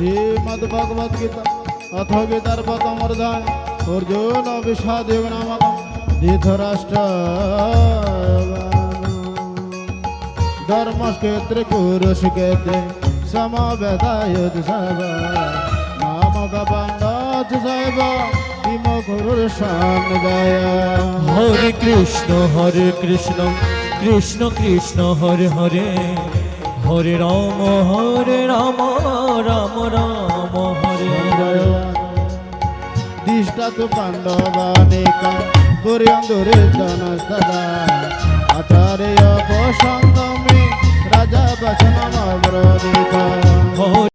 শ্রীমদ্ ভগবদ গীতা, অথ গীতার প্রথম অধ্যায়, অর্জুন বিষাদ যোগ নামক ধৃতরাষ্ট্র। ধর্মক্ষেত্রে কুরুষক্ষেত্রে সমবেদায়ুধ সব নামক পাণ্ডব সব কিম কুরুর সন্নদয় হরে রাম হরে রাম রাম রাম, হরে হরে দিষ্টা তু পাণ্ডবানিকা পুরন্দরে জনস্তদা আচার্য প্রসঙ্গমে রাজা বচনম হরে